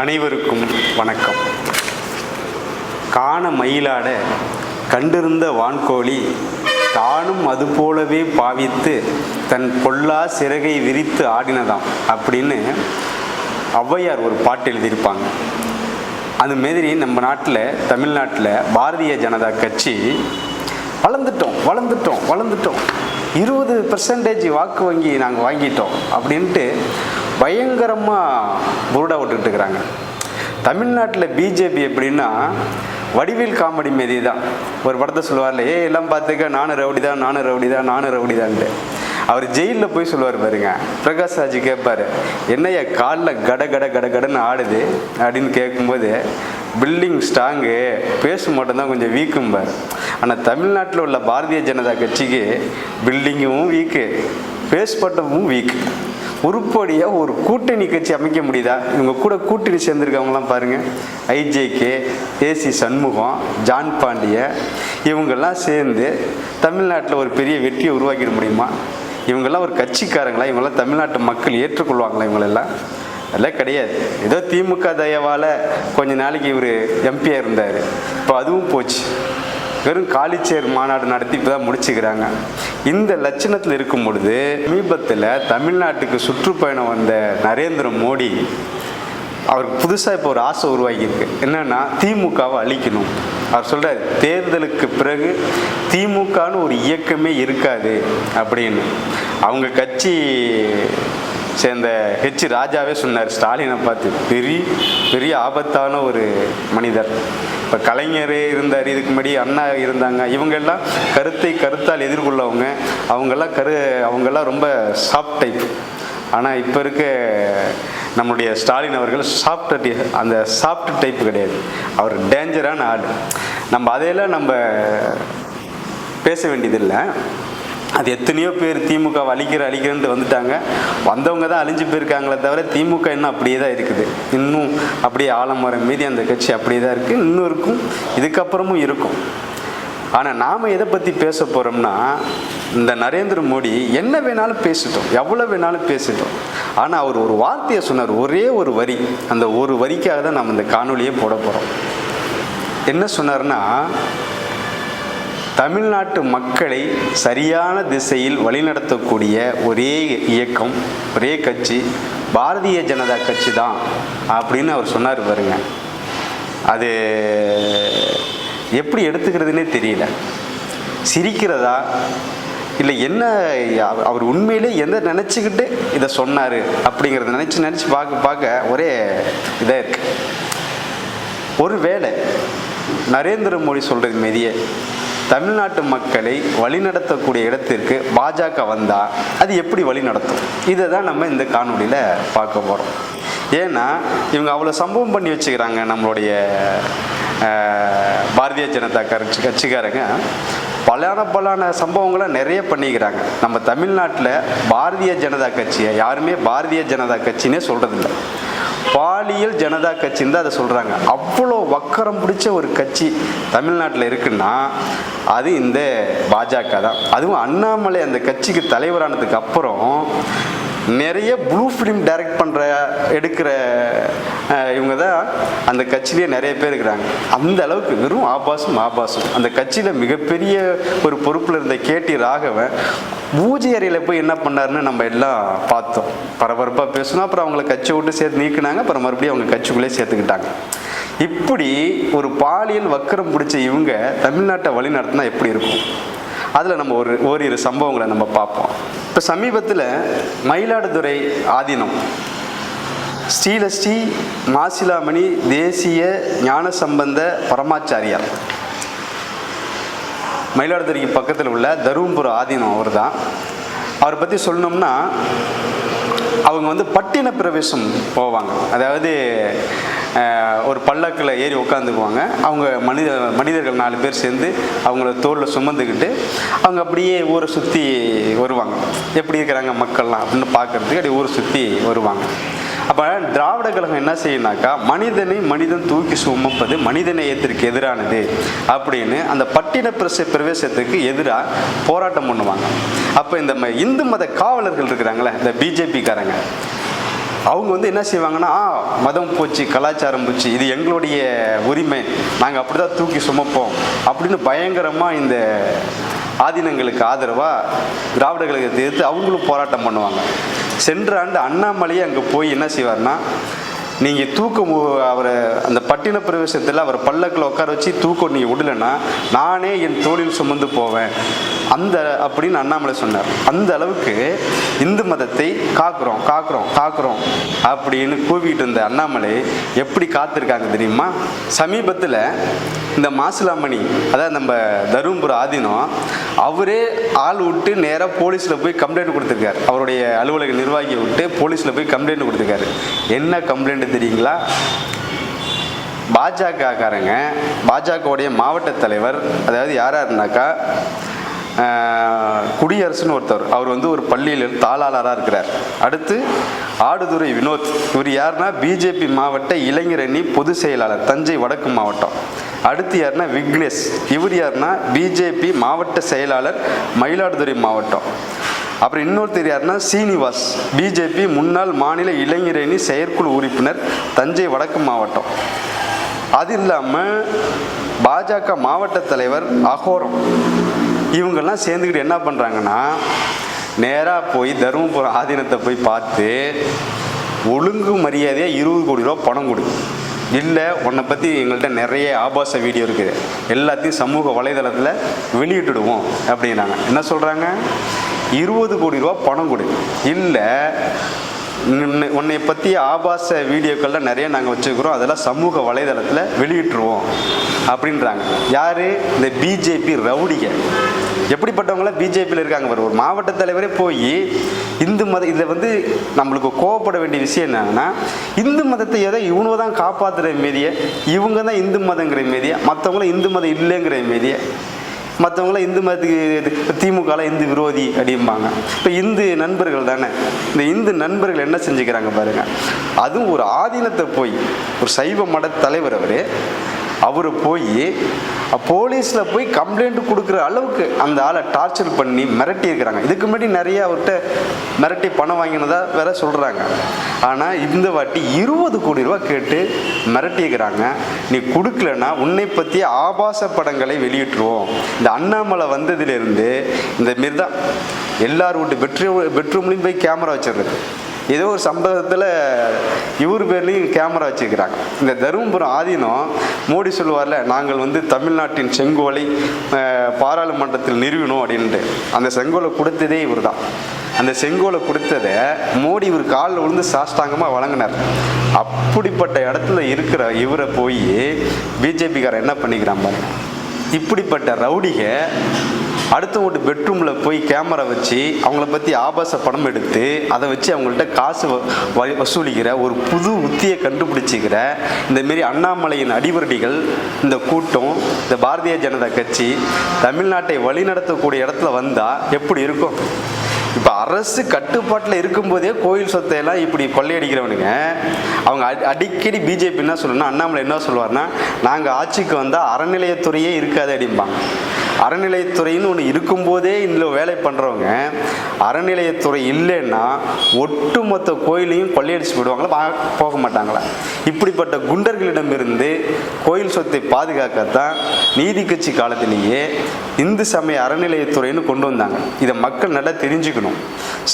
அனைவருக்கும் வணக்கம். காண மயிலாட கண்டிருந்த வான்கோழி தானும் அது போலவே பாவித்து தன் பொல்லா சிறகை விரித்து ஆடினதாம் அப்படின்னு ஔவையார் ஒரு பாட்டு எழுதியிருப்பாங்க. அது மாதிரி நம்ம நாட்டில் தமிழ்நாட்டில் பாரதிய ஜனதா கட்சி வளர்ந்துட்டோம் வளர்ந்துட்டோம் வளர்ந்துட்டோம். இருபது பெர்சன்டேஜ் வாக்கு வங்கி நாங்கள் வாங்கிட்டோம் அப்படின்ட்டு பயங்கரமாக புருடா விட்டுக்கிட்டு இருக்கிறாங்க. தமிழ்நாட்டில் பிஜேபி எப்படின்னா வடிவேல் காமெடி மாரி தான். ஒரு படத்தை சொல்லுவார்ல ஏ எல்லாம் பார்த்துக்க நானும் ரவுடி தான் நானும் ரவுடி தான் நானும் ரவுடி தான்ட்டு. அவர் ஜெயிலில் போய் சொல்லுவார் பாருங்க பிரகாஷ் ராஜ் கேட்பார் என்னையா காலில் கட கட கட கடன்னு ஆடுது அப்படின்னு கேட்கும்போது பில்டிங் ஸ்ட்ராங்கு பேச மட்டும்தான் கொஞ்சம் வீக்கும்பார். ஆனால் தமிழ்நாட்டில் உள்ள பாரதிய ஜனதா கட்சிக்கு பில்டிங்கும் வீக்கு பேஸ் பட்டமும் உருப்படியாக ஒரு கூட்டணி கட்சி அமைக்க முடியுதா? இவங்க கூட கூட்டணி சேர்ந்துருக்கவங்களாம் பாருங்கள் IJK AC Shanmugam John Pandya இவங்கெல்லாம் சேர்ந்து தமிழ்நாட்டில் ஒரு பெரிய வெற்றியை உருவாக்கிட முடியுமா? இவங்கெல்லாம் ஒரு கட்சிக்காரங்களா? இவங்கெல்லாம் தமிழ்நாட்டு மக்கள் ஏற்றுக்கொள்வாங்களா இவங்களெல்லாம்? அதெல்லாம் கிடையாது. ஏதோ திமுக தயவால் கொஞ்ச நாளைக்கு இவர் எம்பியாக இருந்தார். இப்போ அதுவும் போச்சு. வெறும் காலிச்சேர் மாநாடு நடத்தி இப்போ தான் முடிச்சுக்கிறாங்க. இந்த லட்சணத்தில் இருக்கும் பொழுது சமீபத்தில் தமிழ்நாட்டுக்கு சுற்றுப்பயணம் வந்த நரேந்திர மோடி அவருக்கு புதுசாக இப்போ ஒரு ஆசை உருவாகியிருக்கு. என்னென்னா திமுகவை அழிக்கணும். அவர் சொல்கிறார் தேர்தலுக்கு பிறகு திமுகன்னு ஒரு இயக்கமே இருக்காது. அப்படின்னு. அவங்க கட்சி சேர்ந்த ஹெச் ராஜாவே சொன்னார் ஸ்டாலினை பார்த்து. பெரிய பெரிய ஆபத்தான ஒரு மனிதர். இப்போ கலைஞர் இருந்தார் இதுக்கு முன்னாடி அண்ணா இருந்தாங்க. இவங்கெல்லாம் கருத்தை கருத்தால் எதிர்கொள்ளவங்க. அவங்கெல்லாம் கரு அவங்கெல்லாம் ரொம்ப சாஃப்ட் டைப் ஆனால் இப்போ இருக்க நம்முடைய ஸ்டாலின் அவர்கள் சாஃப்ட் அந்த சாஃப்ட் டைப் கிடையாது. அவர் டேஞ்சரான ஆள். நம்ம அதையெல்லாம் நம்ம பேச வேண்டியதில்லை. அது எத்தனையோ பேர் திமுக அழிக்கிற அழிக்கிறன்ட்டு வந்துட்டாங்க. வந்தவங்க தான் அழிஞ்சு போயிருக்காங்களே தவிர திமுக இன்னும் அப்படியே தான் இருக்குது. இன்னும் அப்படியே ஆலமரம் மீதி அந்த கட்சி அப்படியே தான் இருக்குது இன்னும் இருக்கும். இதுக்கப்புறமும் இருக்கும். ஆனால் நாம் எதை பற்றி பேச போகிறோம்னா இந்த நரேந்திர மோடி என்ன வேணாலும் பேசிட்டோம். எவ்வளோ வேணாலும் பேசிட்டோம். ஆனால் அவர் ஒரு வார்த்தையை சொன்னார். ஒரே ஒரு வரி. அந்த ஒரு வரிக்காக தான் நம்ம இந்த காணொலியே போட போகிறோம் என்ன சொன்னார்னா தமிழ்நாட்டு மக்களை சரியான திசையில் வழிநடத்தக்கூடிய ஒரே இயக்கம் ஒரே கட்சி பாரதிய ஜனதா கட்சி தான் அப்படின்னு அவர் சொன்னார் பாருங்க. அது எப்படி எடுத்துக்கிறதுனே தெரியல. சிரிக்கிறதா? இல்லை என்ன அவர் உண்மையிலே எந்த நினச்சிக்கிட்டு இதை சொன்னார் அப்படிங்கிறத நினச்சி நினச்சி பார்க்க பார்க்க ஒரே இதாக இருக்கு. ஒருவேளை நரேந்திர மோடி சொல்கிறது மீதியே. தமிழ்நாட்டு மக்களை வழிநடத்தக்கூடிய இடத்திற்கு பாஜக வந்தால் அது எப்படி வழி நடத்தும் இதை தான் நம்ம இந்த காணொளியில் பார்க்க போகிறோம் ஏன்னா இவங்க அவ்வளோ சம்பவம் பண்ணி வச்சுக்கிறாங்க நம்மளுடைய பாரதிய ஜனதா கட்சி கட்சிக்காரங்க. பலான பலான சம்பவங்களை நிறைய பண்ணிக்கிறாங்க. நம்ம தமிழ்நாட்டில் பாரதிய ஜனதா கட்சியை யாருமே பாரதிய ஜனதா கட்சினே சொல்கிறதில்ல பாலியல் ஜனதா கட்சின்னு தான் அதை சொல்கிறாங்க அவ்வளோ வக்கரம் பிடிச்ச ஒரு கட்சி தமிழ்நாட்டில் இருக்குன்னா அது இந்த பாஜக தான். அதுவும் அண்ணாமலை அந்த கட்சிக்கு தலைவரானதுக்கு அப்புறம் நிறைய ப்ளூ ஃபிலிம் டைரக்ட் பண்ணுற எடுக்கிற இவங்க தான் அந்த கட்சியிலேயே நிறைய பேர் இருக்கிறாங்க. அந்த அளவுக்கு வெறும் ஆபாசம் ஆபாசம். அந்த கட்சியில் மிகப்பெரிய ஒரு பொறுப்பில் இருந்த கேடி ராகவன் பூஜை அறையில் போய் என்ன பண்ணாருன்னு நம்ம எல்லாம் பார்த்தோம். பரபரப்பாக பேசணும் அப்புறம் அவங்கள கட்சி விட்டு சேர்த்து நீக்கினாங்க. அப்புறம் மறுபடியும் அவங்க கட்சிக்குள்ளே சேர்த்துக்கிட்டாங்க. இப்படி ஒரு பாலியல் வக்கரம் பிடிச்ச இவங்க தமிழ்நாட்டை வழி நடத்தினா எப்படி இருக்கும்? அதில் நம்ம ஒரு ஓரிரு சம்பவங்களை நம்ம பார்ப்போம். இப்போ சமீபத்தில் மயிலாடுதுறை ஆதீனம் ஸ்ரீலஸ்ரீ மாசிலாமணி தேசிய ஞான சம்பந்த பரமாச்சாரியார். மயிலாடுதுறைக்கு பக்கத்தில் உள்ள தருமபுர ஆதீனம் அவர் தான் அவரை பற்றி சொல்லணும்னா அவங்க வந்து பட்டின பிரவேசம் போவாங்க. அதாவது ஒரு பல்லக்கில் ஏறி உட்காந்துக்குவாங்க அவங்க மனித மனிதர்கள் நாலு பேர் சேர்ந்து அவங்கள தோளில் சுமந்துக்கிட்டு அவங்க அப்படியே ஊரை சுற்றி வருவாங்க. எப்படி இருக்கிறாங்க மக்கள்லாம் அப்படின்னு பார்க்கறதுக்கு அப்படியே ஊரை சுற்றி வருவாங்க. அப்போ திராவிட கழகம் என்ன செய்யணாக்கா மனிதனை மனிதன் தூக்கி சுமப்பது மனித நேயத்திற்கு எதிரானது அப்படின்னு அந்த பட்டின பிரச பிரவேசத்துக்கு எதிராக போராட்டம் பண்ணுவாங்க. அப்போ இந்த ம- இந்து மத காவலர்கள் இருக்கிறாங்களே இந்த பிஜேபிக்காரங்க அவங்க வந்து என்ன செய்வாங்கன்னா மதம் போச்சு கலாச்சாரம் போச்சு இது எங்களுடைய உரிமை நாங்கள் அப்படி தான் தூக்கி சுமப்போம் அப்படின்னு பயங்கரமாக இந்த ஆதீனங்களுக்கு ஆதரவாக திராவிடர்களுக்கு எதிர்த்து அவங்களும் போராட்டம் பண்ணுவாங்க. சென்ற ஆண்டு அண்ணாமலையே அங்கே போய் என்ன செய்வார்னா நீங்கள் தூக்கம் அவரை அந்த பட்டின பிரவேசத்தில் அவரை பல்லக்கில் உட்கார வச்சு தூக்கம் நீங்கள் விடலைன்னா நானே என் தோளில் சுமந்து போவேன். அந்த அப்படின்னு அண்ணாமலை சொன்னார். அந்த அளவுக்கு இந்து மதத்தை காக்குறோம் காக்குறோம் காக்குறோம் அப்படின்னு கூவிட்டு இருந்த அண்ணாமலை எப்படி காத்திருக்காங்க தெரியுமா? சமீபத்தில் இந்த மாசிலாமணி அதாவது நம்ம தருமபுர ஆதீனம் அவரே ஆள் விட்டு நேராக போலீஸில் போய் கம்ப்ளைண்ட் கொடுத்துருக்காரு. அவருடைய அலுவலக நிர்வாகியை விட்டு போலீஸில் போய் கம்ப்ளைண்ட் கொடுத்துருக்காரு. என்ன கம்ப்ளைண்ட் தெரியுங்களா? பாஜகக்காரங்க பாஜகவுடைய மாவட்ட தலைவர் அதாவது யாரா இருந்தாக்கா குடியரசுன்னு ஒருத்தர். அவர் வந்து ஒரு பள்ளியில் தாளாளராக இருக்கிறார். அடுத்து ஆடுதுறை வினோத். இவர் யாருன்னா பிஜேபி மாவட்ட இளைஞரணி பொதுச் செயலாளர் தஞ்சை வடக்கு மாவட்டம். அடுத்து யாருன்னா விக்னேஷ். இவர் யாருன்னா பிஜேபி மாவட்ட செயலாளர் மயிலாடுதுறை மாவட்டம். அப்புறம் இன்னொருத்தர் யாருன்னா சீனிவாஸ். பிஜேபி முன்னாள் மாநில இளைஞரணி செயற்குழு உறுப்பினர் தஞ்சை வடக்கு மாவட்டம். அது இல்லாமல் பாஜக மாவட்ட தலைவர் அகோரம். இவங்கெல்லாம் சேர்ந்துக்கிட்டு என்ன பண்ணுறாங்கன்னா நேராக போய் தருமபுரம் ஆதீனத்தை போய் பார்த்து ஒழுங்கு மரியாதையாக இருபது கோடி ரூபா பணம் கொடு. இல்லை உன்னை பற்றி எங்கள்கிட்ட நிறைய ஆபாச வீடியோ இருக்குது. எல்லாத்தையும் சமூக வலைதளத்தில் வெளியிட்டுடுவோம் அப்படின்னாங்க. என்ன சொல்கிறாங்க இருபது கோடி ரூபா பணம் கொடு. இல்லை உன்னை- பற்றி ஆபாச வீடியோக்கள்லாம் நிறைய நாங்கள் வச்சுருக்கிறோம். அதெல்லாம் சமூக வலைதளத்தில் வெளியிட்டுருவோம் அப்படின்றாங்க. யார்? இந்த பிஜேபி ரவுடிக எப்படிப்பட்டவங்களாம் பிஜேபியில் இருக்காங்க பாரு. ஒரு மாவட்ட தலைவரே போய் இந்து மத இதில் வந்து நம்மளுக்கு கோவப்பட வேண்டிய விஷயம் என்னன்னா இந்து மதத்தை ஏதோ இவனுவ தான் காப்பாற்றுற மாரியே இவங்க தான் இந்து மதங்கிற மாரியே மற்றவங்களும் இந்து மதம் இல்லைங்கிற மாரியே மற்றவங்களாம் இந்து மதத்துக்கு திமுகலாம் இந்து விரோதி அப்படிம்பாங்க. இப்போ இந்து நண்பர்கள் தானே? இந்த இந்து நண்பர்கள் என்ன செஞ்சுக்கிறாங்க பாருங்க. அதுவும் ஒரு ஆதீனத்தை போய் ஒரு சைவ மட தலைவர் அவர் அவர் போய் போலீஸில் போய் கம்ப்ளைண்ட் கொடுக்குற அளவுக்கு அந்த ஆளை டார்ச்சர் பண்ணி மிரட்டி இருக்கிறாங்க. இதுக்கு முன்னாடி நிறைய அவர்கிட்ட மிரட்டி பணம் வாங்கினதா வேற சொல்கிறாங்க ஆனால் இந்த வாட்டி இருபது கோடி ரூபா கேட்டு மிரட்டியிருக்கிறாங்க நீ கொடுக்கலன்னா உன்னை பற்றி ஆபாச படங்களை வெளியிட்டுருவோம். இந்த அண்ணாமலை வந்ததுலேருந்து இந்த மாரி தான் எல்லார் வீட்டு பெட்ரூம் பெட்ரூம்லேயும் போய் கேமரா வச்சிடுறது. ஏதோ ஒரு சம்பவத்தில் இவர் பேர்லேயும் கேமரா வச்சுக்கிறாங்க இந்த தருமபுரம் ஆதீனம் மோடி சொல்லுவார்ல நாங்கள் வந்து தமிழ்நாட்டின் செங்கோலை பாராளுமன்றத்தில் நிறுவினோம் அப்படின்ட்டு. அந்த செங்கோலை கொடுத்ததே இவர் தான் அந்த செங்கோலை கொடுத்ததை மோடி இவர் காலில் விழுந்து சாஷ்டாங்கமாக வழங்கினார். அப்படிப்பட்ட இடத்துல இருக்கிற இவரை போய் பிஜேபிக்காரன் என்ன பண்ணிக்கிறான் பாருங்க. இப்படிப்பட்ட ரவுடிக அடுத்த பெட்ரூமில் போய் கேமரா வச்சு அவங்கள பற்றி ஆபாச படம் எடுத்து அதை வச்சு அவங்கள்ட்ட காசு வ- வ- வசூலிக்கிற ஒரு புது உத்தியை கண்டுபிடிச்சிக்கிற இந்த மாரி அண்ணாமலையின் அடிவரடிகள் இந்த கூட்டம் இந்த பாரதிய ஜனதா கட்சி தமிழ்நாட்டை வழிநடத்தக்கூடிய இடத்துல வந்தால் எப்படி இருக்கும்? இப்போ அரசு கட்டுப்பாட்டில் இருக்கும்போதே கோயில் சொத்தை எல்லாம் இப்படி கொள்ளையடிக்கிறவனுங்க. அவங்க அடிக்கடி பிஜேபி என்ன சொல்லணும்னா அண்ணாமலை என்ன சொல்லுவார்னா நாங்கள் ஆட்சிக்கு வந்தால் அறநிலையத்துறையே இருக்காது அப்படிம்பாங்க அறநிலையத்துறைன்னு ஒன்று இருக்கும்போதே இதில் வேலை பண்ணுறவங்க அறநிலையத்துறை இல்லைன்னா ஒட்டுமொத்த கோயிலையும் கொள்ளையடிச்சு போயிடுவாங்களா பா- போக மாட்டாங்களா? இப்படிப்பட்ட குண்டர்களிடமிருந்து கோயில் சொத்தை பாதுகாக்கத்தான் நீதி கட்சி காலத்திலேயே இந்து சமய அறநிலையத்துறைன்னு கொண்டு வந்தாங்க. இதை மக்கள் நல்லா தெரிஞ்சுக்கணும்.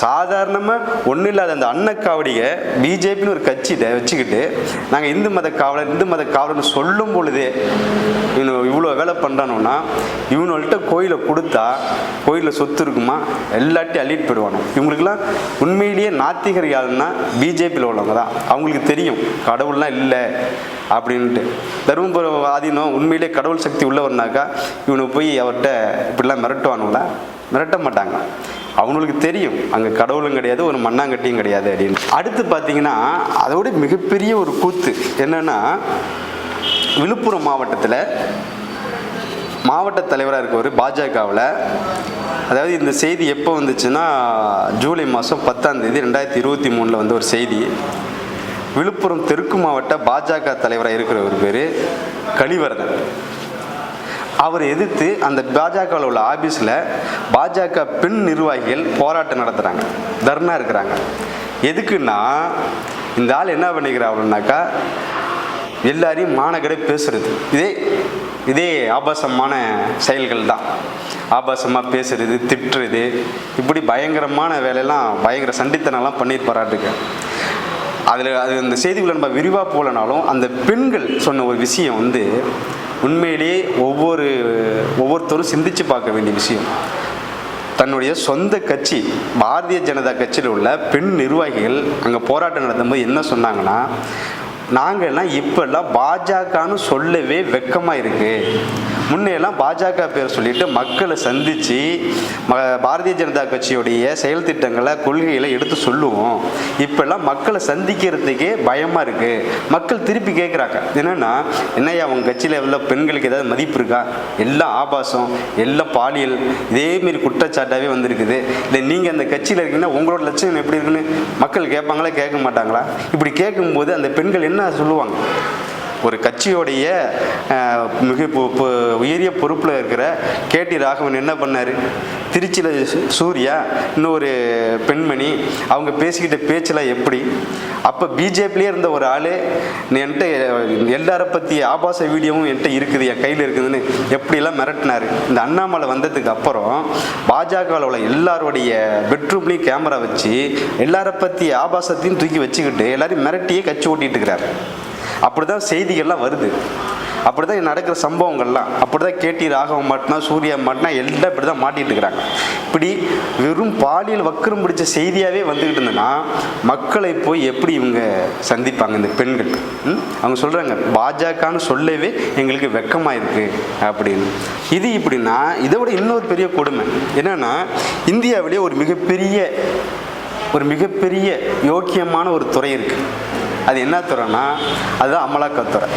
சாதாரணமாக ஒன்றும் இல்லாத அந்த அன்னக்காவடியை பிஜேபின்னு ஒரு கட்சியிட்ட வச்சுக்கிட்டு நாங்கள் இந்து மத காவலர் இந்து மத காவலர்னு சொல்லும் பொழுதே இவனு இவ்வளோ வேலை பண்ணுறானோன்னா இவனு இவனுங்கள்ட்ட கோயிலை கொடுத்தா கோயிலில் சொத்து இருக்குமா? எல்லாத்தையும் அள்ளிட்டு போயிடுவானோ? இவங்களுக்குலாம் உண்மையிலேயே நாத்திகர் யாருன்னா பிஜேபியில் உள்ளவங்க தான் அவங்களுக்கு தெரியும் கடவுள்லாம் இல்லை அப்படின்ட்டு. தருமபுரம் ஆதீனம் உண்மையிலே கடவுள் சக்தி உள்ளவர்னாக்கா இவனை போய் அவர்கிட்ட இப்படிலாம் மிரட்டுவானுங்களா? மிரட்ட மாட்டாங்க. அவங்களுக்கு தெரியும் அங்கே கடவுளும் கிடையாது ஒரு மண்ணாங்கட்டியும் கிடையாது அப்படின்னு. அடுத்து பார்த்தீங்கன்னா அதோட மிகப்பெரிய ஒரு கூத்து என்னென்னா விழுப்புரம் மாவட்டத்தில் மாவட்ட தலைவராக இருக்கவர் பாஜகவில். அதாவது இந்த செய்தி எப்போ வந்துச்சுன்னா ஜூலை மாதம் பத்தாம் தேதி ரெண்டாயிரத்தி இருபத்தி மூணில் வந்த ஒரு செய்தி. விழுப்புரம் தெற்கு மாவட்ட பாஜக தலைவராக இருக்கிறவர் பேர் கலிவரதன் அவர் எதிர்த்து அந்த பாஜகவில் உள்ள ஆபீஸில் பாஜக பெண் நிர்வாகிகள் போராட்டம் நடத்துகிறாங்க தர்ணா இருக்கிறாங்க. எதுக்குன்னா இந்த ஆள் என்ன பண்ணிக்கிறாருனாக்கா எல்லாரையும் மாநகரே பேசுறது. இதே இதே ஆபாசமான செயல்கள் தான் ஆபாசமாக பேசுறது திட்டுறது இப்படி பயங்கரமான வேலையெல்லாம் பயங்கர சண்டித்தனெல்லாம் பண்ணியிருப்பாராட்டுக்கு அதில் அது அந்த செய்திகளை நம்ம விரிவாக போகலனாலும் அந்த பெண்கள் சொன்ன ஒரு விஷயம் வந்து உண்மையிலேயே ஒவ்வொரு ஒவ்வொருத்தரும் சிந்திச்சு பார்க்க வேண்டிய விஷயம். தன்னுடைய சொந்த கட்சி பாரதிய ஜனதா கட்சியில் உள்ள பெண் நிர்வாகிகள் அங்கே போராட்டம் நடத்தும்போது என்ன சொன்னாங்கன்னா நாங்கள்லாம் இப்போல்லாம் பாஜகன்னு சொல்லவே வெக்கமாக இருக்குது முன்னையெல்லாம் பாஜக பேர் சொல்லிட்டு மக்களை சந்தித்து ம பாரதிய ஜனதா கட்சியுடைய செயல் திட்டங்களை கொள்கைகளை எடுத்து சொல்லுவோம். இப்போல்லாம் மக்களை சந்திக்கிறதுக்கே பயமாக இருக்குது மக்கள் திருப்பி கேட்குறாங்க என்னென்னா என்னய்யா உங்கள் கட்சியில் உள்ள பெண்களுக்கு ஏதாவது மதிப்பு இருக்கா? எல்லாம் ஆபாசம் எல்லாம் பாலியல் இதேமாரி குற்றச்சாட்டாகவே வந்திருக்குது. இல்லை நீங்கள் அந்த கட்சியில் இருக்கீங்கன்னா உங்களோட லட்சணம் எப்படி இருக்குன்னு மக்கள் கேட்பாங்களா கேட்க மாட்டாங்களா? இப்படி கேட்கும்போது அந்த பெண்கள் என்ன சொல்லுவாங்க? ஒரு கட்சியோடைய மிக உயரிய பொறுப்பில் இருக்கிற கேடி ராகவன் என்ன பண்ணார்? திருச்சியில் சூர்யா இன்னொரு பெண்மணி அவங்க பேசிக்கிட்ட பேச்செல்லாம் எப்படி? அப்போ பிஜேபிலே இருந்த ஒரு ஆள் என்கிட்ட எல்லாரை பற்றி ஆபாச வீடியோவும் என்கிட்ட இருக்குது என் கையில் இருக்குதுன்னு எப்படியெல்லாம் மிரட்டினார். இந்த அண்ணாமலை வந்ததுக்கு அப்புறம் பாஜகவில் உள்ள எல்லாருடைய பெட்ரூம்லேயும் கேமரா வச்சு எல்லாரை பற்றி ஆபாசத்தையும் தூக்கி வச்சுக்கிட்டு எல்லாரையும் மிரட்டியே கட்சி ஓட்டிகிட்டு இருக்கிறார். அப்படிதான் செய்திகள்லாம் வருது. அப்படிதான் நடக்கிற சம்பவங்கள்லாம். அப்படிதான் கேடி ராகவம் மாட்டினா சூர்யா மாட்டினா எல்லாம் இப்படி தான் மாட்டிகிட்டு இருக்கிறாங்க. இப்படி வெறும் பாலியல் வக்கரம் பிடிச்ச செய்தியாகவே வந்துக்கிட்டு இருந்ததுன்னா மக்களை போய் எப்படி இவங்க சந்திப்பாங்க இந்த பெண்கள்? ம்? அவங்க சொல்கிறாங்க பாஜகன்னு சொல்லவே எங்களுக்கு வெக்கமாக இருக்குது அப்படின்னு. இது இப்படின்னா இதை விட இன்னொரு பெரிய கொடுமை. என்னென்னா இந்தியாவிலேயே ஒரு மிகப்பெரிய ஒரு மிகப்பெரிய யோக்கியமான ஒரு துறை இருக்குது அது என்ன துறைன்னா அதுதான் அமலாக்கத்துறை.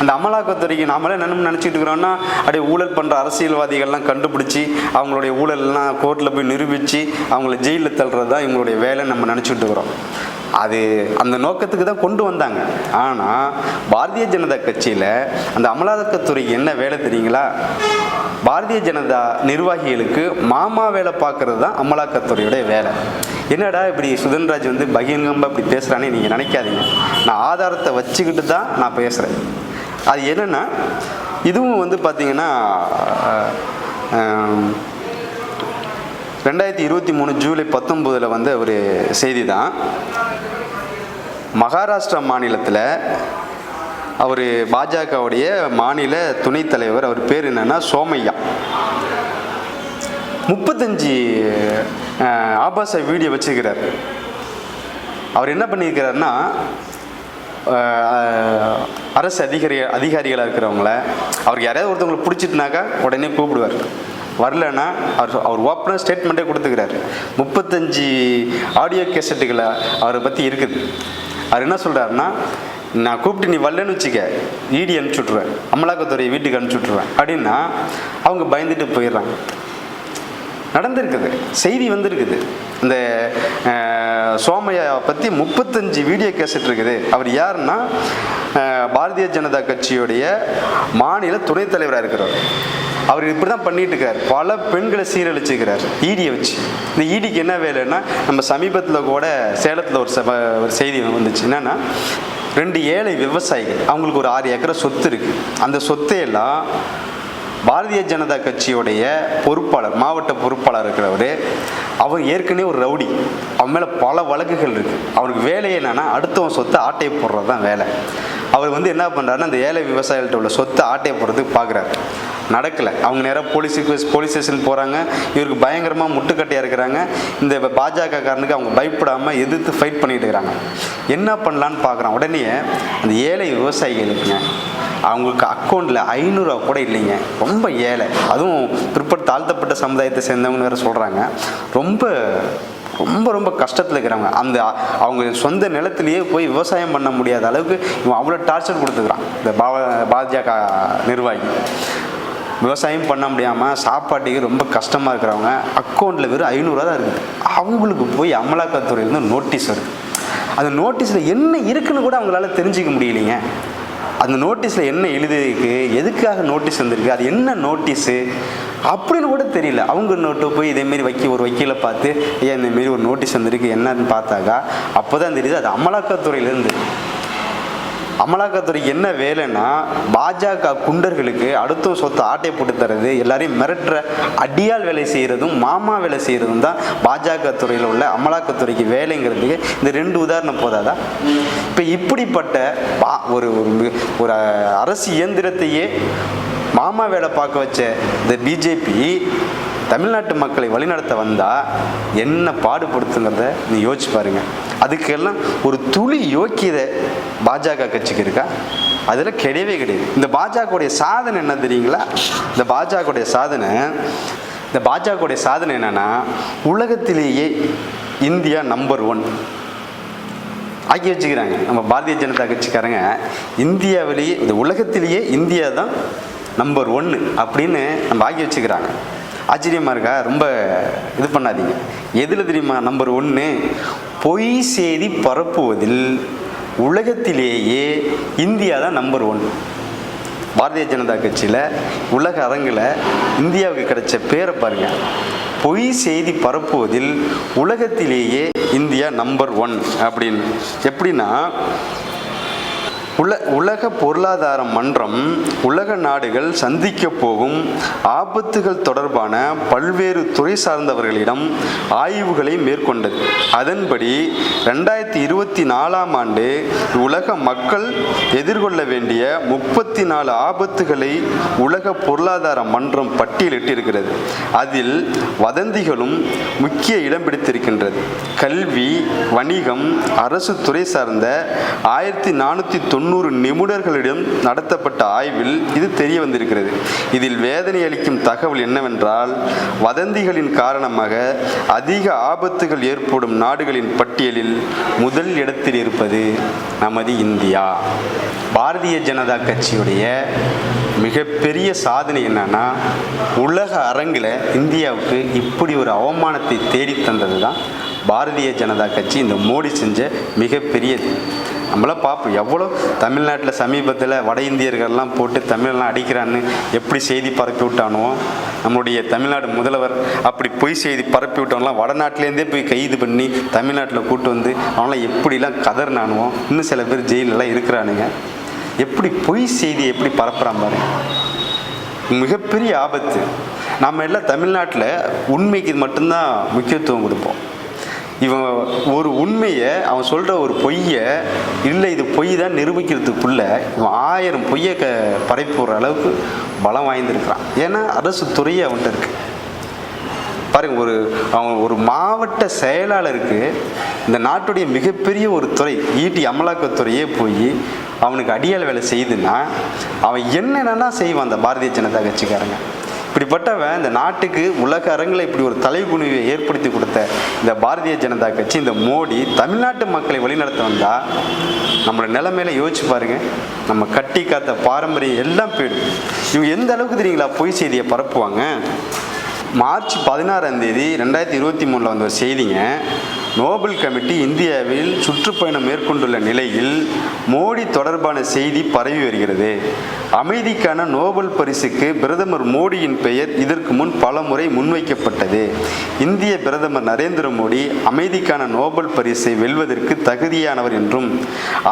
அந்த அமலாக்கத்துறைக்கு நாமளே என்ன நினச்சிட்டு இருக்கிறோம்னா அப்படியே ஊழல் பண்ணுற அரசியல்வாதிகள்லாம் கண்டுபிடிச்சி அவங்களுடைய ஊழல்லாம் கோர்ட்டில் போய் நிரூபித்து அவங்கள ஜெயிலில் தள்ளுறது தான் இவங்களுடைய வேலை நம்ம நினச்சிட்டு இருக்கிறோம். அது அந்த நோக்கத்துக்கு தான் கொண்டு வந்தாங்க. ஆனால் பாரதிய ஜனதா கட்சியில் அந்த அமலாக்கத்துறைக்கு என்ன வேலை தெரியுங்களா? பாரதிய ஜனதா நிர்வாகிகளுக்கு மாமா வேலை பார்க்கறது தான் அமலாக்கத்துறையுடைய வேலை. என்னடா இப்படி சுதன்ராஜ் வந்து பகிரங்கமாக இப்படி பேசுகிறானே நீங்கள் நினைக்காதீங்க. நான் ஆதாரத்தை வச்சுக்கிட்டு தான் நான் பேசுகிறேன் அது என்னென்னா இதுவும் வந்து பார்த்தீங்கன்னா ரெண்டாயிரத்தி இருபத்தி மூணு ஜூலை பத்தொம்போதில் வந்த ஒரு செய்தி தான் மகாராஷ்டிரா மாநிலத்தில் அவர் பாஜகவுடைய மாநில துணைத் தலைவர் அவர் பேர் என்னன்னா சோமையா. முப்பத்தஞ்சு ஆபாச வீடியோ வச்சுருக்கிறார். அவர் என்ன பண்ணியிருக்கிறாருன்னா அரசு அதிகாரி அதிகாரிகளாக இருக்கிறவங்கள அவருக்கு யாரையாவது ஒருத்தவங்களை பிடிச்சிட்டுனாக்கா உடனே கூப்பிடுவார். வரலன்னா அவர் அவர் ஓப்பனாக ஸ்டேட்மெண்ட்டே கொடுத்துக்கிறாரு. முப்பத்தஞ்சு ஆடியோ கேசட்டுகளை அவரை பற்றி இருக்குது. அவர் என்ன சொல்கிறாருன்னா நான் கூப்பிட்டு நீ வரலன்னு வச்சுக்க ஈடி அனுப்பிச்சி விட்ருவேன் அமலாக்கத்துறை வீட்டுக்கு அனுப்பிச்சுட்ருவேன். அப்படின்னா அவங்க பயந்துட்டு போயிடுறாங்க. நடந்திருக்குது. செய்தி வந்திருக்குது. இந்த அஹ், சோமையா பற்றி முப்பத்தஞ்சு வீடியோ கேசட் இருக்குது அவர் யாருன்னா பாரதிய ஜனதா கட்சியுடைய மாநில துணைத் தலைவராக இருக்கிறார். அவர் இப்படி தான் பண்ணிட்டு இருக்கார் பல பெண்களை சீரழிச்சுக்கிறார். ஈடியை வச்சு. இந்த ஈடிக்கு என்ன வேலைன்னா நம்ம சமீபத்தில் கூட சேலத்தில் ஒரு சப ஒரு செய்தி வந்துச்சு. என்னென்னா ரெண்டு ஏழை விவசாயிகள் அவங்களுக்கு ஒரு ஆறு ஏக்கரை சொத்து இருக்குது அந்த சொத்தையெல்லாம் பாரதிய ஜனதா கட்சியுடைய பொறுப்பாளர் மாவட்ட பொறுப்பாளர் இருக்கிறவர் அவர் ஏற்கனவே ஒரு ரவுடி. அவன் மேலே பல வழக்குகள் இருக்குது அவருக்கு வேலை என்னென்னா அடுத்தவன் சொத்தை ஆட்டையை போடுறது தான் வேலை. அவர் வந்து என்ன பண்ணுறாருன்னா அந்த ஏழை விவசாயிகள்கிட்ட உள்ள சொத்தை ஆட்டையை போடுறதுக்கு பார்க்குறாரு நடக்கலை. அவங்க நேராக போலீஸுக்கு போலீஸ் ஸ்டேஷன் போகிறாங்க இவருக்கு பயங்கரமாக முட்டுக்கட்டையாக இருக்கிறாங்க. இந்த பாஜக காரனுக்கு அவங்க பயப்படாமல் எதிர்த்து ஃபைட் பண்ணிட்டு இருக்கிறாங்க. என்ன பண்ணலான்னு பார்க்குறான் உடனே அந்த ஏழை விவசாயிகளுக்குங்க அவங்களுக்கு அக்கௌண்ட்டில் ஐநூறுரூவா கூட இல்லைங்க. ரொம்ப ஏழை. அதுவும் பிற்பட்ட தாழ்த்தப்பட்ட சமுதாயத்தை சேர்ந்தவங்க வேறு சொல்கிறாங்க ரொம்ப ரொம்ப ரொம்ப கஷ்டத்தில் இருக்கிறாங்க அந்த அவங்க சொந்த நிலத்திலேயே போய் விவசாயம் பண்ண முடியாத அளவுக்கு இவன் அவ்வளோ டார்ச்சர் கொடுத்துக்கிறான். இந்த பா பாஜக நிர்வாகி. விவசாயம் பண்ண முடியாமல் சாப்பாட்டுக்கு ரொம்ப கஷ்டமாக இருக்கிறவங்க அக்கௌண்ட்டில் வெறும் ஐநூறுரூவா தான் இருக்குது. அவங்களுக்கு போய் அமலாக்கத்துறையிலேருந்து நோட்டீஸ் வருது. அந்த நோட்டீஸில் என்ன இருக்குன்னு கூட அவங்களால தெரிஞ்சிக்க முடியலைங்க. அந்த நோட்டீஸில் என்ன எழுதியிருக்கு? எதுக்காக நோட்டீஸ் வந்திருக்கு? அது என்ன நோட்டீஸு அப்படின்னு கூட தெரியல. அவங்க நோட்டு போய் இதேமாரி வைக்கி ஒரு வக்கீலை பார்த்து ஏன் இந்தமாரி ஒரு நோட்டீஸ் வந்திருக்கு. என்னன்னு பார்த்தாக்கா அப்போ தான் தெரியுது அது அமலாக்கத்துறையிலேருந்து. அமலாக்கத்துறை என்ன வேலைன்னா பாஜக குண்டர்களுக்கு அடுத்த சொத்து ஆட்டை போட்டு தர்றது எல்லாரையும் மிரட்டுற அடியால் வேலை செய்கிறதும் மாமா வேலை செய்கிறதும் தான் பாஜக துறையில் உள்ள அமலாக்கத்துறைக்கு வேலைங்கிறதுக்கு இந்த ரெண்டு உதாரணம் போதாதா? இப்போ இப்படிப்பட்ட பா- ஒரு ஒரு அரசு இயந்திரத்தையே மாமா வேலை பார்க்க வச்ச இந்த பிஜேபி தமிழ்நாட்டு மக்களை வழிநடத்த வந்தால் என்ன பாடுபடுத்துங்கிறத நீ யோசிச்சு பாருங்க. அதுக்கெல்லாம் ஒரு துளி யோக்கியதை பாஜக கட்சிக்கு இருக்கா? அதில் கிடையவே கிடையாது. இந்த பாஜகவுடைய சாதனை என்ன தெரியுங்களா? இந்த பாஜகவுடைய சாதனை இந்த பாஜகவுடைய சாதனை என்னென்னா உலகத்திலேயே இந்தியா நம்பர் ஒன் ஆக்கி வச்சுக்கிறாங்க. நம்ம பாரதிய ஜனதா கட்சிக்காரங்க இந்தியாவிலேயே இந்த உலகத்திலேயே இந்தியா தான் நம்பர் ஒன்று அப்படின்னு நம்ம ஆக்கி வச்சுக்கிறாங்க. ஆச்சரியமாக இருக்கா? ரொம்ப இது பண்ணாதீங்க. எதில் தெரியுமா? நம்பர் ஒன்று பொய் செய்தி பரப்புவதில் உலகத்திலேயே இந்தியா தான் நம்பர் ஒன் பாரதிய ஜனதா கட்சியில் உலக அரங்கில் இந்தியாவுக்கு கிடைச்ச பேரை பாருங்கள் பொய் செய்தி பரப்புவதில் உலகத்திலேயே இந்தியா நம்பர் ஒன் அப்படின்னு. எப்படின்னா உல உலக பொருளாதார மன்றம் உலக நாடுகள் சந்திக்க போகும் ஆபத்துகள் தொடர்பான பல்வேறு துறை சார்ந்தவர்களிடம் ஆய்வுகளை மேற்கொண்டது. அதன்படி ரெண்டாயிரத்தி இருபத்தி நாலாம் ஆண்டு உலக மக்கள் எதிர்கொள்ள வேண்டிய முப்பத்தி நாலு ஆபத்துகளை உலக பொருளாதார மன்றம் பட்டியலிட்டிருக்கிறது. அதில் வதந்திகளும் முக்கிய இடம் பிடித்திருக்கின்றது. கல்வி வணிகம் அரசு துறை சார்ந்த ஆயிரத்தி நானூற்றி தொண்ணூறு தொண்ணூறு நிபுணர்களிடம் நடத்தப்பட்ட ஆய்வில் இது தெரிய வந்திருக்கிறது. இதில் வேதனை அளிக்கும் தகவல் என்னவென்றால் வதந்திகளின் காரணமாக அதிக ஆபத்துகள் ஏற்படும் நாடுகளின் பட்டியலில் முதல் இடத்தில் இருப்பது நமது இந்தியா. பாரதிய ஜனதா கட்சியுடைய மிகப்பெரிய சாதனை என்னன்னா உலக அரங்கில் இந்தியாவுக்கு இப்படி ஒரு அவமானத்தை தேடி தந்தது தான் பாரதிய ஜனதா கட்சி. இந்த மோடி செஞ்ச மிகப்பெரிய நம்மளாம் பார்ப்போம் எவ்வளோ தமிழ்நாட்டில் சமீபத்தில் வட இந்தியர்கள்லாம் போட்டு தமிழெல்லாம் அடிக்கிறான்னு எப்படி செய்தி பரப்பி விட்டானோ நம்மளுடைய தமிழ்நாடு முதல்வர் அப்படி பொய் செய்தி பரப்பி விட்டவங்களாம் வடநாட்டிலேருந்தே போய் கைது பண்ணி தமிழ்நாட்டில் கூட்டு வந்து அவங்களாம் எப்படிலாம் கதறினானுவோம் இன்னும் சில பேர் ஜெயிலெல்லாம் இருக்கிறானுங்க. எப்படி பொய் செய்தியை எப்படி பரப்புகிறான் பாருங்க மிகப்பெரிய ஆபத்து. நம்ம எல்லாம் தமிழ்நாட்டில் உண்மைக்கு மட்டும்தான் முக்கியத்துவம் கொடுப்போம். இவன் ஒரு உண்மையை அவன் சொல்கிற ஒரு பொய்யை இல்லை இது பொய் தான் நிரூபிக்கிறதுக்குள்ள இவன் ஆயிரம் பொய்யை க பரப்பி அளவுக்கு பலம் வாய்ந்திருக்கிறான். ஏன்னா அரசு துறையே அவன்கிட்ட இருக்கு. பாருங்க ஒரு அவன் ஒரு மாவட்ட செயலாளருக்கு இந்த நாட்டுடைய மிகப்பெரிய ஒரு துறை ஈட்டி அமலாக்கத்துறையே போய் அவனுக்கு அடியால் வேலை செய்யுதுன்னா அவன் என்னென்னா செய்வான் அந்த பாரதிய ஜனதா கட்சிக்காரங்க? இப்படிப்பட்டவன் இந்த நாட்டுக்கு உலக அரங்கில் இப்படி ஒரு தலைகுனிவை ஏற்படுத்தி கொடுத்த இந்த பாரதிய ஜனதா கட்சி இந்த மோடி தமிழ்நாட்டு மக்களை வழிநடத்த வந்தால் நம்மளோட நிலைமையில யோசிச்சு பாருங்க. நம்ம கட்டி காத்த பாரம்பரியம் எல்லாம் போயிடும். இவங்க எந்த அளவுக்கு தெரியுங்களா? பொய் செய்தியை பரப்புவாங்க. மார்ச் பதினாறாம் தேதி ரெண்டாயிரத்தி இருபத்தி மூணில் வந்த ஒரு செய்திங்க. நோபல் கமிட்டி இந்தியாவில் சுற்றுப்பயணம் மேற்கொண்டுள்ள நிலையில் மோடி தொடர்பான செய்தி பரவி வருகிறது. அமைதிக்கான நோபல் பரிசுக்கு பிரதமர் மோடியின் பெயர் இதற்கு முன் பல முறை முன்வைக்கப்பட்டது. இந்திய பிரதமர் நரேந்திர மோடி அமைதிக்கான நோபல் பரிசை வெல்வதற்கு தகுதியானவர் என்றும்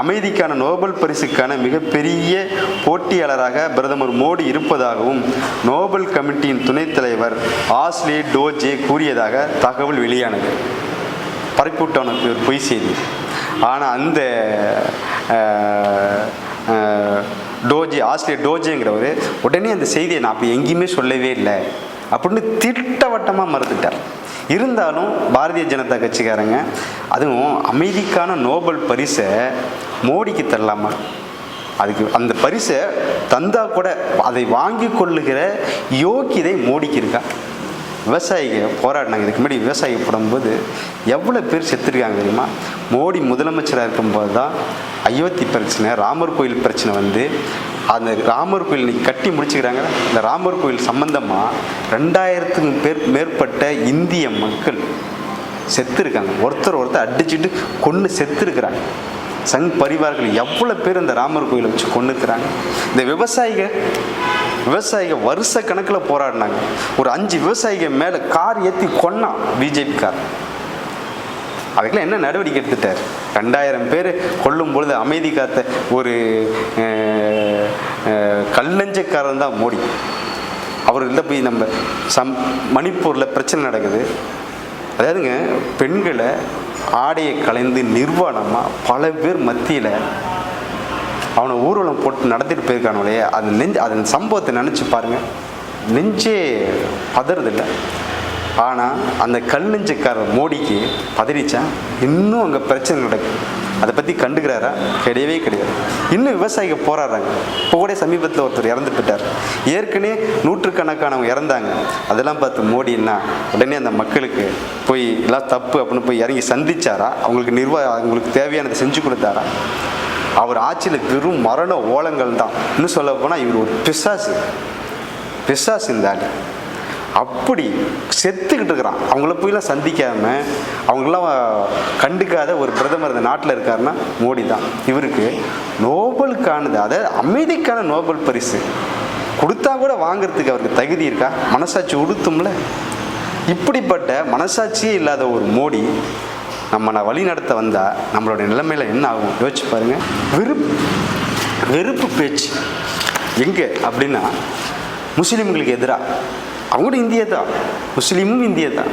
அமைதிக்கான நோபல் பரிசுக்கான மிகப்பெரிய போட்டியாளராக பிரதமர் மோடி இருப்பதாகவும் நோபல் கமிட்டியின் துணைத் தலைவர் ஆஸ்லே டோஜே கூறியதாக தகவல் வெளியானது. பரப்பிவிட்டவனுக்கு ஒரு பொய் செய்தி. ஆனால் அந்த டோஜி ஆஸ்திரேலிய டோஜிங்கிறவர் உடனே அந்த செய்தியை நான் அப்போ எங்கேயுமே சொல்லவே இல்லை அப்படின்னு திட்டவட்டமாக மறுத்துட்டார் இருந்தாலும் பாரதிய ஜனதா கட்சிக்காரங்க அதுவும் அமைதிக்கான நோபல் பரிசை மோடிக்கு தரலாமா? அதுக்கு அந்த பரிசை தந்தா கூட அதை வாங்கி கொள்ளுகிற யோக்கியதை மோடிக்கு இருக்கா? விவசாயிகள் போராடினாங்க. இதுக்கு முன்னாடி விவசாயி போடும்போது எவ்வளோ பேர் செத்துருக்காங்க தெரியுமா? மோடி முதலமைச்சராக இருக்கும்போது தான் அயோத்தி பிரச்சனை ராமர் கோயில் பிரச்சனை வந்து அந்த ராமர் கோயில் இன்னைக்கு கட்டி முடிச்சுக்கிறாங்க. இந்த ராமர் கோயில் சம்பந்தமாக ரெண்டாயிரத்துக்கும் பேர் மேற்பட்ட இந்திய மக்கள் செத்துருக்காங்க. ஒருத்தர் ஒருத்தர் அடிச்சுட்டு கொன்று செத்துருக்குறாங்க. சங் பரிவார்கள் எவ்வளோ பேர் இந்த ராமர் கோயிலை வச்சு கொண்டுக்கிறாங்க இந்த விவசாயிகள் விவசாயிகள் வருஷ கணக்கில் போராடினாங்க. ஒரு அஞ்சு விவசாயிகள் மேலே கார் ஏற்றி கொன்னான் பிஜேபி கார் அதுக்கெல்லாம் என்ன நடவடிக்கை எடுத்துட்டார்? ரெண்டாயிரம் பேர் கொல்லும் பொழுது அமைதி காத்த ஒரு கல்லஞ்சக்காரன் தான் மோடி. அவர்கள்ட்ட போய் நம்ம சம் மணிப்பூரில் பிரச்சனை நடக்குது. அதாவதுங்க பெண்களை ஆடையை கலைந்து நிர்வாணமாக பல பேர் மத்தியில் அவனை ஊர்வலம் போட்டு நடத்திட்டு போயிருக்கானோலே அது நெஞ்சு அதன் சம்பவத்தை நினச்சி பாருங்கள் நெஞ்சே பதறதில்லை. ஆனால் அந்த கல் நெஞ்சக்காரர் மோடிக்கு பதறிச்சா இன்னும் அங்கே பிரச்சனை நடக்கும் அதை பற்றி கண்டுக்கிறாரா? கிடையவே கிடையாது. இன்னும் விவசாயிகள் போராடுறாங்க. இப்போ கூட சமீபத்தில் ஒருத்தர் இறந்து போயிட்டார். ஏற்கனவே நூற்றுக்கணக்கானவங்க இறந்தாங்க. அதெல்லாம் பார்த்து மோடி என்ன உடனே அந்த மக்களுக்கு போய் எல்லாம் தப்பு அப்படின்னு போய் இறங்கி சந்திச்சாரா? அவங்களுக்கு நிர்வாக அவங்களுக்கு தேவையானதை செஞ்சு கொடுத்தாரா? அவர் ஆட்சியில் வெறும் மரண ஓலங்கள் தான் இன்னும் சொல்ல போனால் இவர் ஒரு பிசாசு. பிசாசு இந்த ஆள் அப்படி செத்துக்கிட்டு இருக்கிறான். அவங்கள போயெல்லாம் சந்திக்காமல் அவங்களாம் கண்டுக்காத ஒரு பிரதமர் இந்த நாட்டில் இருக்காருன்னா மோடி தான். இவருக்கு நோபலுக்கானது அதாவது அமைதிக்கான நோபல் பரிசு. கொடுத்தா கூட வாங்குறதுக்கு அவருக்கு தகுதி இருக்கா? மனசாட்சி உடுத்தும்ல. இப்படிப்பட்ட மனசாட்சியே இல்லாத ஒரு மோடி நம்ம நான் வழி நடத்த வந்தால் நம்மளுடைய நிலைமையில் என்ன ஆகும்? யோசிச்சு பாருங்கள் வெறுப்பு வெறுப்பு பேச்சு. எங்கே? அப்படின்னா முஸ்லீம்களுக்கு எதிராக அவங்களும் இந்தியா தான் முஸ்லீமும் இந்தியா தான்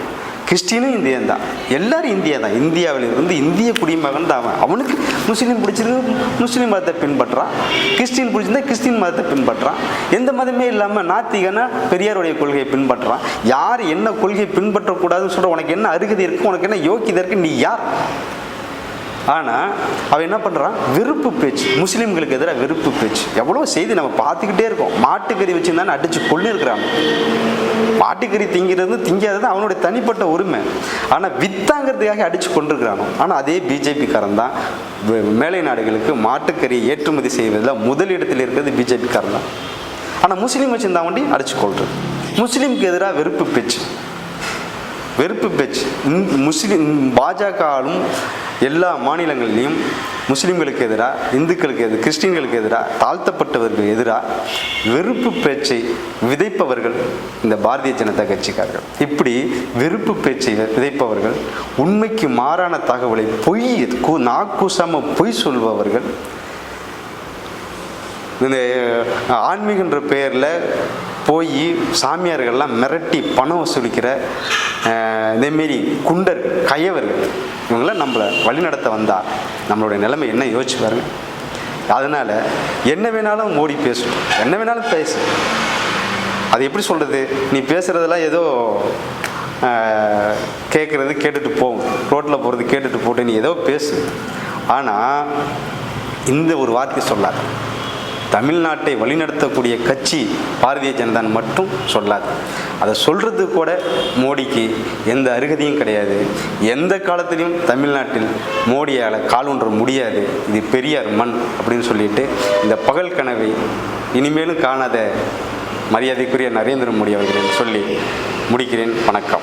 கிறிஸ்டினும் இந்தியன் தான் எல்லாரும் இந்தியா தான் இந்தியாவில் இருந்து இந்திய குடிமகன் தான் அவன். அவனுக்கு முஸ்லீம் பிடிச்சிருக்கு முஸ்லீம் மதத்தை பின்பற்றான். கிறிஸ்டின் பிடிச்சிருந்தா கிறிஸ்டின் மதத்தை பின்பற்றான். எந்த மதமே இல்லாமல் நாத்திகனா பெரியாருடைய கொள்கையை பின்பற்றான். யார் என்ன கொள்கையை பின்பற்றக்கூடாதுன்னு சொல்கிற உனக்கு என்ன அருகதை இருக்குது உனக்கு என்ன யோக்கியதை இருக்குது நீ யார்? ஆனால் அவன் என்ன பண்ணுறான் வெறுப்பு பேச்சு. முஸ்லீம்களுக்கு எதிராக வெறுப்பு பேச்சு. எவ்வளோ செய்தி நம்ம பார்த்துக்கிட்டே இருக்கோம். மாட்டுக்கறி வச்சுருந்தானே அடித்து கொள்ளிருக்கிறாங்க மாட்டுக்கறி திங்கிறது திங்காதது அவனுடைய தனிப்பட்ட உரிமை. ஆனால் வித்தாங்கிறதுக்காக அடித்து கொண்டிருக்கிறானோ ஆனால் அதே பிஜேபிக்காரன் தான். வே- மேலை நாடுகளுக்கு மாட்டுக்கறியை ஏற்றுமதி செய்வதில் முதலிடத்தில் இருக்கிறது பிஜேபிக்காரன் தான். ஆனால் முஸ்லீம் வச்சுருந்தா வண்டி அடித்து கொள்றது முஸ்லீமுக்கு எதிராக வெறுப்பு பேச்சு. வெறுப்பு பேச்சு. முஸ்லீம் பாஜக ஆளும் எல்லா மாநிலங்களிலையும் முஸ்லீம்களுக்கு எதிராக இந்துக்களுக்கு எதிராக கிறிஸ்டின்களுக்கு எதிராக தாழ்த்தப்பட்டவர்களுக்கு எதிராக வெறுப்பு பேச்சை விதைப்பவர்கள் இந்த பாரதிய ஜனதா கட்சிக்காரர்கள். இப்படி வெறுப்பு பேச்சை விதைப்பவர்கள் உண்மைக்கு மாறான தகவலை பொய் கு- நாக்கூசாம பொய் சொல்பவர்கள் இந்த ஆன்மீகன்ற பெயரில் போய் சாமியார்கள்லாம் மிரட்டி பணம் வசூலிக்கிற இதேமாரி குண்டர்கள் கயவர்கள் இவங்களாம் நம்மளை வழிநடத்த வந்தால் நம்மளுடைய நிலைமை என்ன யோசிச்சு பாருங்க. அதனால் என்ன வேணாலும் மோடி பேசட்டும் என்ன வேணாலும் பேசு. அது எப்படி சொல்கிறது நீ பேசுகிறதெல்லாம் ஏதோ கேட்குறது கேட்டுட்டு போகும் ரோட்டில் போகிறது கேட்டுட்டு போட்டு நீ ஏதோ பேசு. ஆனால் இந்த ஒரு வார்த்தை சொல்லாது. தமிழ்நாட்டை வழிநடத்தக்கூடிய கட்சி பாரதிய ஜனதான் மட்டும் சொல்லாது. அதை சொல்கிறது கூட மோடிக்கு எந்த அருகதையும் கிடையாது. எந்த காலத்திலையும் தமிழ்நாட்டில் மோடியால் கால் ஊன்ற முடியாது. இது பெரியார் மண் அப்படின்னு சொல்லிட்டு இந்த பகல் கனவை இனிமேலும் காணாத மரியாதைக்குரிய நரேந்திர மோடி அவர்கள் சொல்லி முடிக்கிறேன். வணக்கம்.